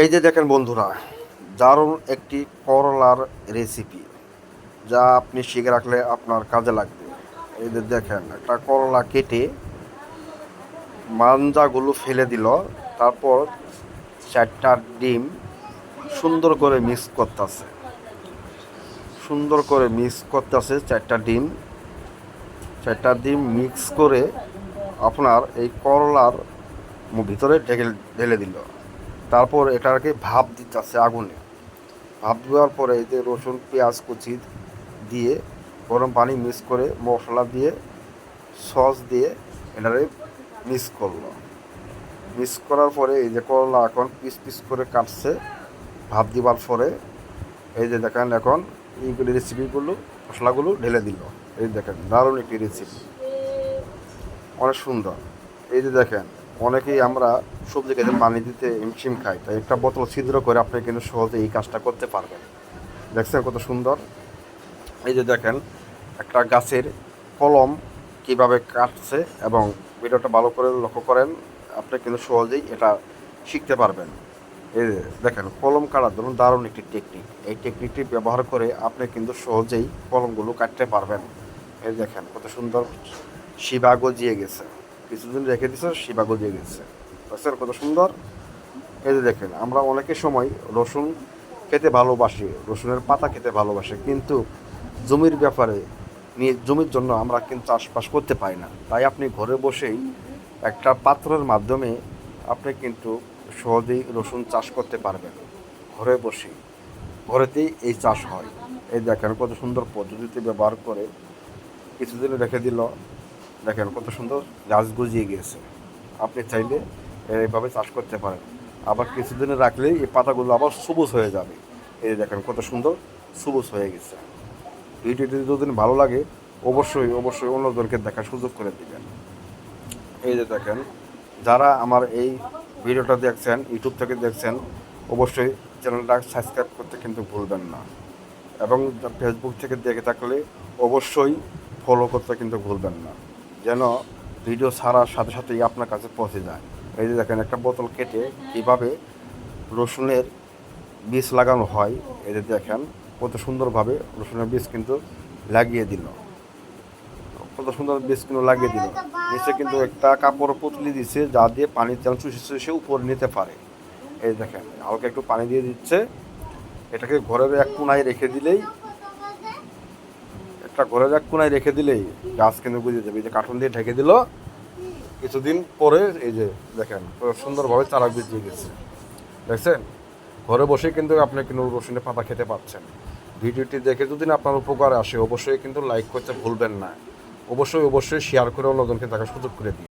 এই যে দেখেন বন্ধুরা, দারুণ একটি করলার রেসিপি যা আপনি শিখে রাখলে আপনার কাজে লাগবে। এই যে দেখেন, একটা করলা কেটে মাঞ্জাগুলো ফেলে দিল, তারপর চারটা ডিম সুন্দর করে মিক্স করতেছে। সুন্দর করে মিক্স করতেছে চারটা ডিম। চারটা ডিম মিক্স করে আপনার এই করলার ভিতরে ঢেকে ঢেলে দিল। তারপর এটাকে ভাপ দিতেছে আগুনে। ভাপ দেওয়ার পরে এই যে রসুন, পেঁয়াজ, কুচি দিয়ে গরম পানি মিক্স করে মশলা দিয়ে সস দিয়ে এটারে মিক্স করল। মিক্স করার পরে এই যে করলা এখন পিস পিস করে কাটছে। ভাপ দিবার পরে এই যে দেখেন এখন এইগুলি রেসিপিগুলো মশলাগুলো ঢেলে দিল। এই দেখেন দারুণ একটি রেসিপি অনেক সুন্দর। এই যে দেখেন অনেকেই আমরা সবজি খেতে পানি দিতে হিমশিম খাই, তাই একটা বোতল ছিদ্র করে আপনি কিন্তু সহজে এই কাজটা করতে পারবেন। দেখছেন কত সুন্দর? এই যে দেখেন, একটা গাছের কলম কীভাবে কাটছে এবং ভিডিওটা ভালো করে লক্ষ্য করেন, আপনি কিন্তু সহজেই এটা শিখতে পারবেন। এই দেখেন, কলম কাটার জন্য দারুণ একটি টেকনিক এই টেকনিকটি ব্যবহার করে আপনি কিন্তু সহজেই কলমগুলো কাটতে পারবেন। এই দেখেন কত সুন্দর শিবা গজিয়ে গেছে। কিছুদিন রেখে দিছে শিবা গজিয়ে গেছে বুঝছেন কত সুন্দর। এই যে দেখেন, আমরা অনেকের সময় রসুন খেতে ভালোবাসি, রসুনের পাতা খেতে ভালোবাসি, কিন্তু জমির ব্যাপারে নিয়ে, জমির জন্য আমরা কিন্তু চাষবাস করতে পারি না। তাই আপনি ঘরে বসেই একটা পাত্রের মাধ্যমে আপনি কিন্তু সহজেই রসুন চাষ করতে পারবেন। ঘরে বসেই। ঘরেতেই এই চাষ হয়। এই দেখেন কত সুন্দর পদ্ধতিতে ব্যবহার করে কিছুদিন রেখে দিল। দেখেন কত সুন্দর গাছ গজিয়ে গিয়েছে। আপনি চাইলে এইভাবে চাষ করতে পারেন। আবার কিছুদিনে রাখলেই এই পাতাগুলো আবার সবুজ হয়ে যাবে। এই দেখেন কত সুন্দর সবুজ হয়ে গেছে। ভিডিওটি যদি ভালো লাগে, অবশ্যই অবশ্যই অন্যজনকে দেখার সুযোগ করে দেবেন। এই যে দেখেন, যারা আমার এই ভিডিওটা দেখছেন, ইউটিউব থেকে দেখছেন, অবশ্যই চ্যানেলটা সাবস্ক্রাইব করতে কিন্তু ভুলবেন না। এবং ফেসবুক থেকে দেখে থাকলে অবশ্যই ফলো করতে কিন্তু ভুলবেন না। যেন ভিডিও ছাড়ার সাথে সাথেই আপনার কাছে পৌঁছে যায়। এই যে দেখেন, একটা বোতল কেটে কীভাবে রসুনের বীজ লাগানো হয়, এই যে দেখেন, কত সুন্দরভাবে রসুনের বীজ কিন্তু লাগিয়ে দিল। কত সুন্দর বীজ কিন্তু লাগিয়ে দিল। নিচে কিন্তু একটা কাপড় পুতলি দিচ্ছে যা দিয়ে পানি যেন চুষে চুষে উপরে নিতে পারে। এই দেখেন, হালকা একটু পানি দিয়ে দিচ্ছে। এটাকে ঘরের এক কোনায় রেখে দিলেই একটা ঘরে যাক, কোনায় রেখে দিলেই গাছ কিন্তু বুঝে যাবে। এই যে কার্টুন দিয়ে ঢেকে দিল, কিছুদিন পরে এই যে দেখেন সুন্দরভাবে চারা গজিয়ে গেছে। দেখছেন? ঘরে বসে কিন্তু আপনি কিন্তু রসুনের পাতা খেতে পাচ্ছেন। ভিডিওটি দেখে যদি আপনার উপকার আসে, অবশ্যই কিন্তু লাইক করতে ভুলবেন না। অবশ্যই অবশ্যই শেয়ার করে অন্যজনকে দেখার সুযোগ করে দিন।